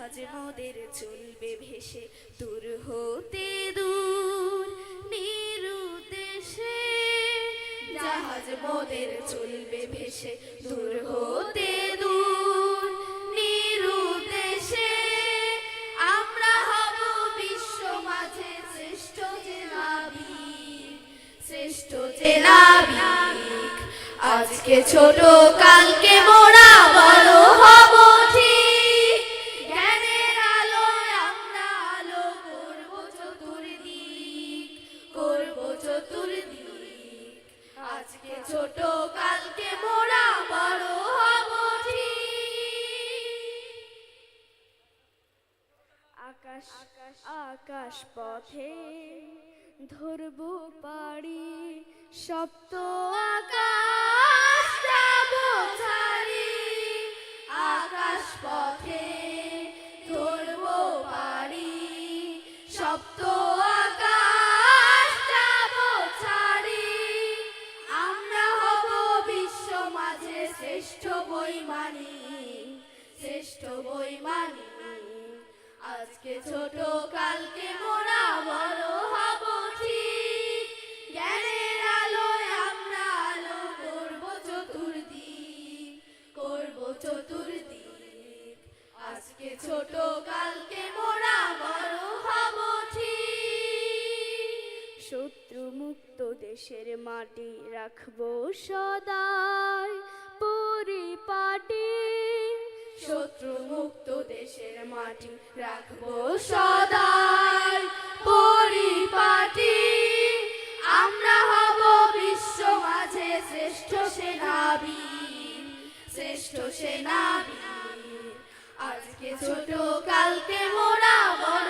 জাহাজ মোদের চলবে ভেসে দূর হতে দূর, নিরুদ্দেশে জাহাজ মোদের চলবে ভেসে দূর হতে দূর, নিরুদ্দেশে আমরা হব বিশ্ব মাঝে শ্রেষ্ঠ নাবিক শ্রেষ্ঠ নাবিক। আজকে ছোট কালকে মোরা বড় হব। সপ্ত আকাশ যাব ছাড়ি আকাশ পথে ধরব পাড়ি। সপ্ত আকাশ যাব ছাড়ি আমরা হব বিশ্ব মাঝে শ্রেষ্ঠ বইমানি শ্রেষ্ঠ বইমানি আজকে ছোট কালকে মুক্ত দেশের মাটি রাখব সদাই। পরিপাটি শত্রু মুক্ত দেশের মাটি রাখব সদাই। পরিপাটি, আমরা হব বিশ্ব মাঝে শ্রেষ্ঠ সেনাবীর শ্রেষ্ঠ সেনাবীর আজকে ছোট কালকে মোরা বড়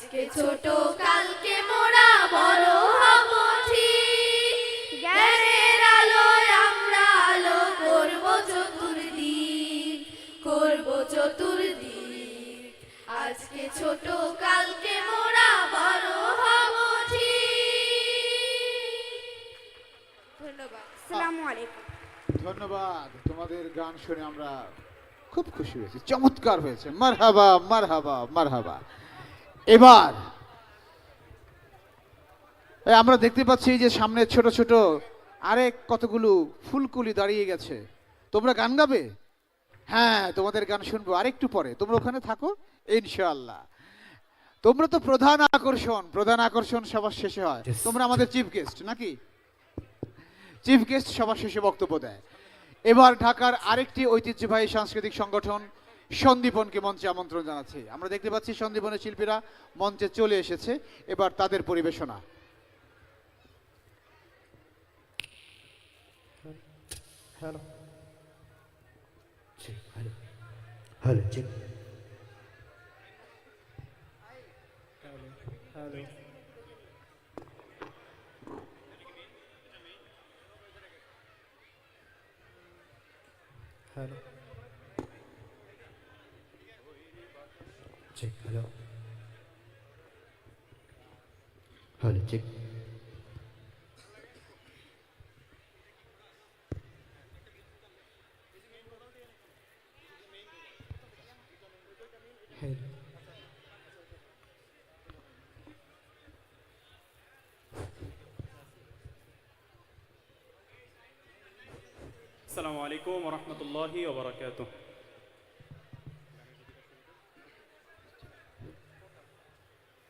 আজকে ছোট কালকে মোরা বড় হব ঠিক। জ্ঞানের আলোয় আমরা আলো করব চতুর্দিক করব চতুর্দিক। আজকে ছোট কালকে মোরা বড় হব ঠিক। ধন্যবাদ। আসসালামু আলাইকুম। ধন্যবাদ। তোমাদের গান শুনে আমরা খুব খুশি হয়েছি। চমৎকার হয়েছে। মারহাবা মারহাবা মারহাবা। এবার আমরা দেখতে পাচ্ছি যে সামনে ছোট ছোট আরেক কতগুলো ফুলকুলি দাঁড়িয়ে গেছে। তোমরা গান গাবে? হ্যাঁ তোমাদের গান শুনব আরেকটু পরে। তোমরা ওখানে থাকো ইনশাআল্লাহ। তোমরা তো প্রধান আকর্ষণ প্রধান আকর্ষণ সবার শেষে হয়। তোমরা আমাদের চিফ গেস্ট নাকি? চিফ গেস্ট সবার শেষে বক্তব্য দেয়। এবার ঢাকার আরেকটি ঐতিহ্যবাহী সাংস্কৃতিক সংগঠন সন্দীপনকে মঞ্চে আমন্ত্রণ জানাচ্ছি। আমরা দেখতে পাচ্ছি সন্দীপনের শিল্পীরা মঞ্চে চলে এসেছে। এবার তাদের পরিবেশনা। Hello. Check hello. Hello. Hello. تشيك hello hello تشيك السلام عليكم ورحمة الله وبركاته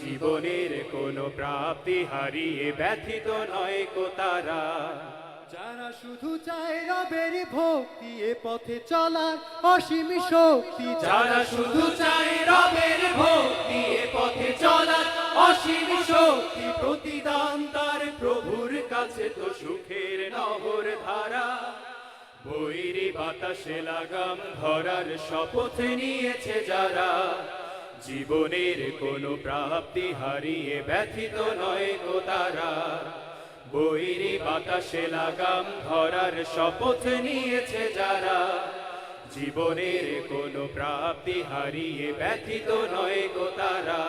জীবনের কোনো প্রাপ্তি হারিয়ে ব্যথিত নয় কো তারা। যারা শুধু চায় রবের ভক্তি এ পথে চলার অসীম শক্তি। যারা শুধু চায় রবের ভক্তি এ পথে চলার অসীম শক্তি। প্রতিদান তার প্রভুর কাছে তো সুখের নহর ধারা। বৈরি বাতাসে লাগাম ধরার শপথ নিয়েছে যারা। জীবনের কোন প্রাপ্তি হারিয়ে ব্যথিত নয় গো তারা। বৈরি বাতাসে লাগাম ধরার শপথ নিয়েছে যারা। জীবনের কোনো প্রাপ্তি হারিয়ে ব্যথিত নয় গো তারা।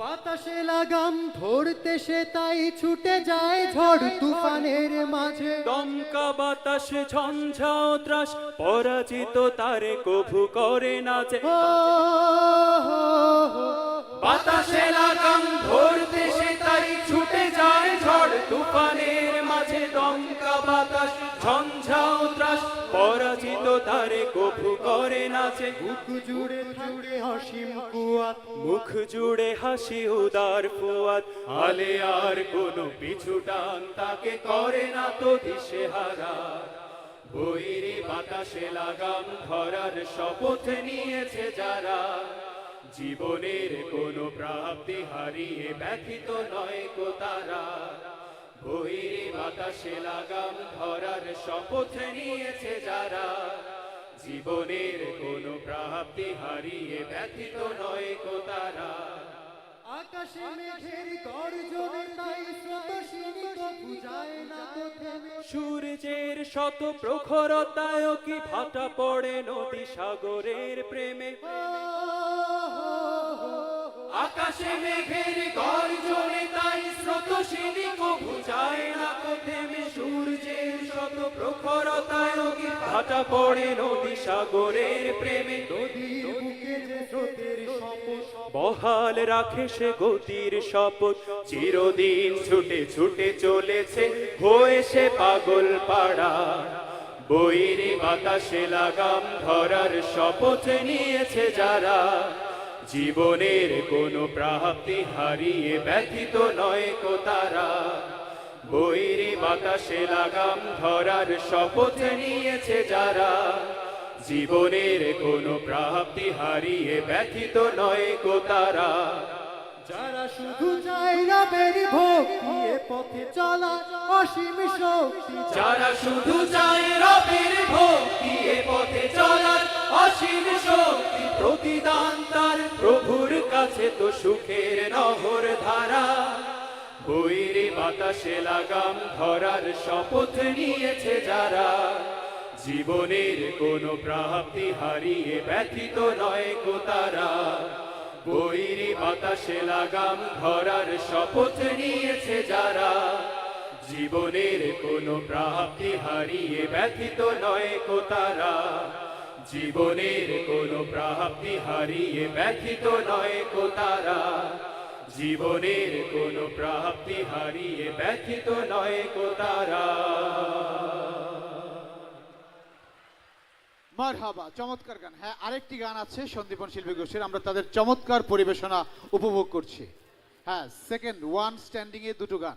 বাতাসে লাগাম ধরতে সে তাই ছুটে যায় ঝড় তুফানের মাঝে। দমকা বাতাসে ঝঞ্ঝাও ত্রাস পরাজিত তারে কভু করে নাচে। বাতাসে লাগাম ধরতে তুফানের মাঝে দমকা বাতাস ঝঞ্ঝাও ত্রাস পরাজিত তারে কভু করে নাচে। বুক জুড়ে জুড়ে অসীম কুয়াত। মুখ জুড়ে হাসি উদার ফুয়াত। আলে আর কোনো পিছু টান তাকে করে না তো দিশে হারা। বৈরি বাতাসে লাগাম ধরার শপথ নিয়েছে যারা। জীবনের কোনো প্রাপ্তি হারিয়ে ব্যথিত নয় কো তারা। বৈরি বাতাসে লাগাম ধরার শপথ নিয়েছে যারা। জীবনের কোনো প্রাপ্তি হারিয়ে ব্যথিত নয় কো তারা। আকাশে মেঘের গর্জনে তাই স্রোত সীমিত বুঝায় না তো থেমে। সূর্যের শত প্রখরতায় কি ভাটা পড়ে নদী সাগরের প্রেমে? আকাশে মেঘের গর্জনে তাই স্রোত সিনিক বুঝায় না থেমে সূর্যের শত প্রখরতায় ভাটা পড়ে নদী সাগরের প্রেমে। নদীর বুকে যে স্রোতের শপথ বহাল রাখে সে গতির শপথ। চিরদিন ছুটে ছুটে চলেছে হয়ে সে পাগল পাড়া। বৈরি বাতাসে লাগাম ধরার শপথ নিয়েছে যারা। জীবনের কোনো প্রাপ্তি হারিয়ে ব্যথিত নয় কো তারা। বৈরি বাতাসে লাগাম ধরার শপথ নিয়েছে যারা। জীবনের কোনো প্রাপ্তি হারিয়ে ব্যথিত নয় কো তারা। যারা শুধু চায় রবের পথে চলা অসীম শক্তি। যারা শুধু চায় রবের ভক্তি পথে চলার অসীম শক্তি প্রতিদান তার প্রভুর কাছে তো সুখের নহর ধারা। বৈরি বাতাসে লাগাম ধরার শপথ নিয়েছে যারা। জীবনের কোনো প্রাপ্তি হারিয়ে ব্যথিত নয় কো তারা। বৈরি বাতাসে লাগাম ধরার শপথ নিয়েছে যারা। জীবনের কোনো প্রাপ্তি হারিয়ে ব্যথিত নয় কো তারা। জীবনের কোন প্রাপ্তি হারিয়ে ব্যথিত নয় কো তারা। জীবনের কোনো প্রাপ্তি হারিয়ে ব্যথিত নয় কো তারা। মারহাবা, চমৎকার গান। হ্যাঁ আরেকটি গান আছে সন্দীপন শিল্পী গোষ্ঠীর। আমরা তাদের চমৎকার পরিবেশনা উপভোগ করছি। হ্যাঁ সেকেন্ড ওয়ান স্ট্যান্ডিং এ দুটো গান।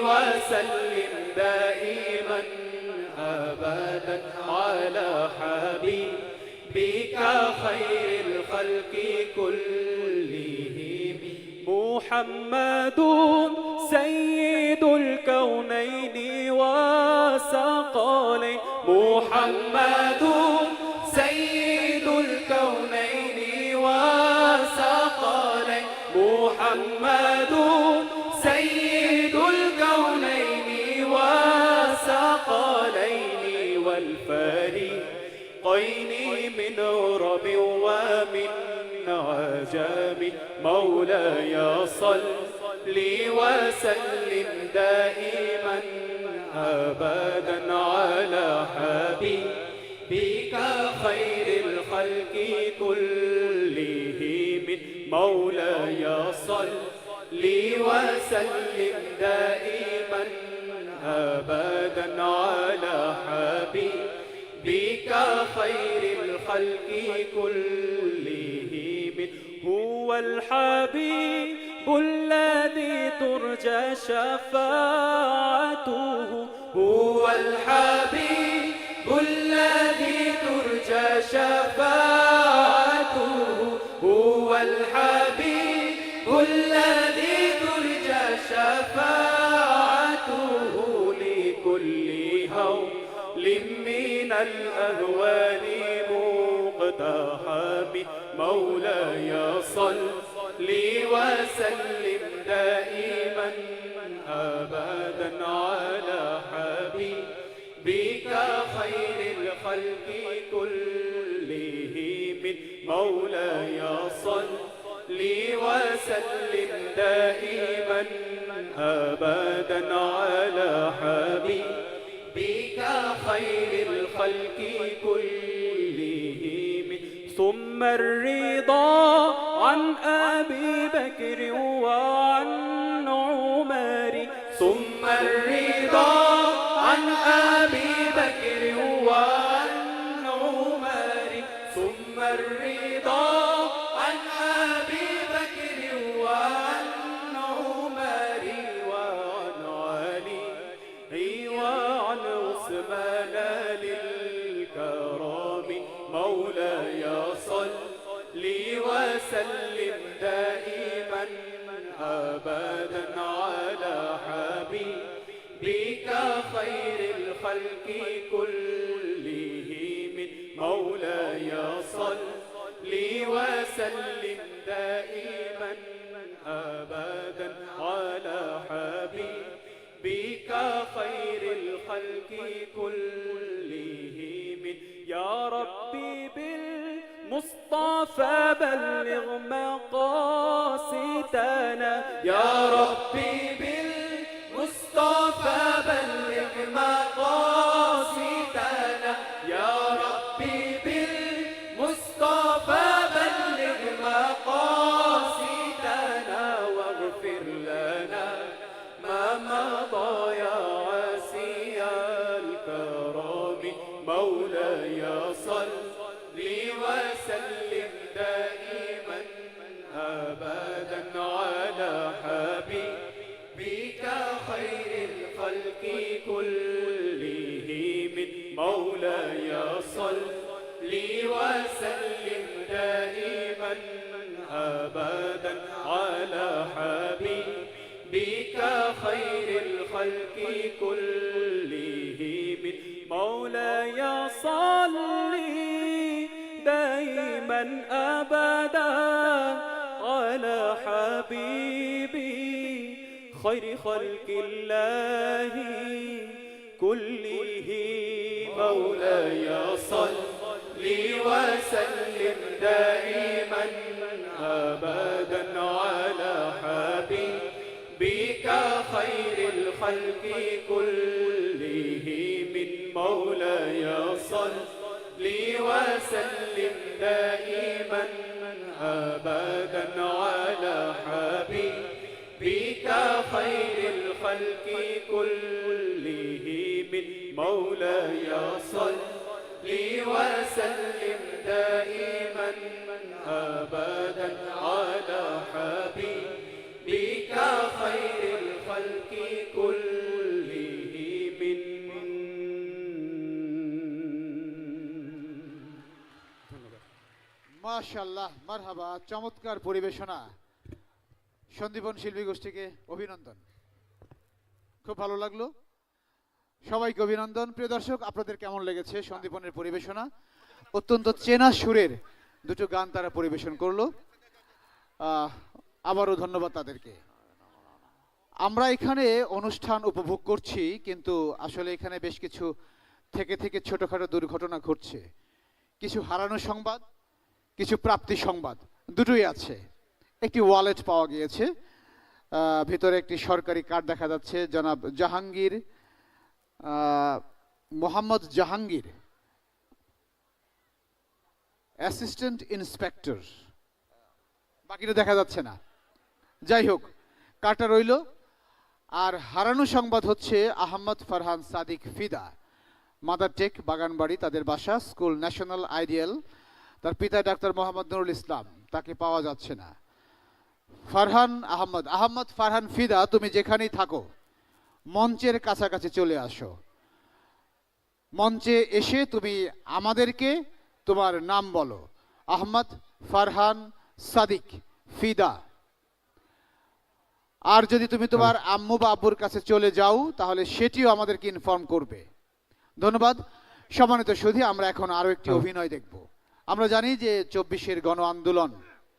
وسلم دائما ابدا على بك خير الخلق كلهم. محمد سيد الكونين وثقلين محمد سيد الكونين وثقلين محمد عرب ومن عجم مولاي صل لي وسلم دائما أبدا على حبيبك خير الخلق كلهم. مولاي صل لي وسلم دائما أبدا على حبيبك خير الخلق كلهم هو الحبيب الذي ترجى شفاعته. هو الحبيب الذي ترجى شفاعته. هو الحبيب الذي ترجى شفاعته. لكل هول من الأهوال مقتحم مولاي صل لي وسلم دائما أبدا على حبيبك خير الخلق كلهم. مولاي صل لي وسلم دائما أبدا على حبيبك خير الخلق كلهم. الرضا عن أبي بكر الخلق كلهم مولاي صل لي وسلم دائما أبدا على حبيبك خير الخلق كلهم. يا ربي بالمصطفى بلغ مقاصدنا. يا ربي لي وسلم دائما ابدا على حبيبك خير الخلق كلهم. مولاي صل دائما ابدا على حبيبي خير خلق الله كله مولاي صل لي وسلم دائما ابدا على حبيبك خير الخلق كلهم. مولاي صل لي وسلم دائما ابدا على حبيبك خير الخلق كلهم. مولاي صل لي وسلم دائما ابدا على حبيبك خير الخلق كلهم মাশাল্লাহ মারহাবা চমৎকার পরিবেশনা সন্দীপন শিল্পী গোষ্ঠীকে অভিনন্দন খুব ভালো লাগলো সবাইকে অভিনন্দন। প্রিয় দর্শক, আপনাদের কেমন লেগেছে সন্দীপনের পরিবেশনা? অত্যন্ত চেনা সুরের দুটো গান তারা পরিবেশন করল। আবারও ধন্যবাদ তাদেরকে। আমরা এখানে অনুষ্ঠান উপভোগ করছি, কিন্তু আসলে এখানে বেশ কিছু থেকে থেকে ছোটখাটো দুর্ঘটনা ঘটছে। কিছু হারানো সংবাদ, কিছু প্রাপ্তি সংবাদ, দুটোই আছে। একটি ওয়ালেট পাওয়া গিয়েছে। ভিতরে একটি সরকারি কার্ড দেখা যাচ্ছে, জনাব জাহাঙ্গীর মোহাম্মদ জাহাঙ্গীর অ্যাসিস্ট্যান্ট ইন্সপেক্টর বাকিটা দেখা যাচ্ছে না। যাই হোক কাটা রইল। আর হারানো সংবাদ হচ্ছে আহমদ ফারহান সাদিক ফিদা, মাদার টেক, বাগানবাড়ি, তাদের বাসা, স্কুল, ন্যাশনাল আইডিয়াল। তার পিতা ডাক্তার মোহাম্মদ নুরুল ইসলাম, তাকে পাওয়া যাচ্ছে না। ফারহান আহমদ আহমদ ফারহান ফিদা, তুমি যেখানেই থাকো মঞ্চের কাছাকাছি চলে আসো। মঞ্চে এসে তুমি আমাদেরকে তোমার নাম বলো। আহমদ ফারহান সাদিক ফিদা। আর যদি তুমি তোমার আম্মু বা আব্বুর কাছে চলে যাও তাহলে সেটিও আমাদেরকে ইনফর্ম করবে। ধন্যবাদ। সম্মানিত সুধী আমরা এখন আরও একটি অভিনয় দেখব। আমরা জানি যে চব্বিশের গণ আন্দোলন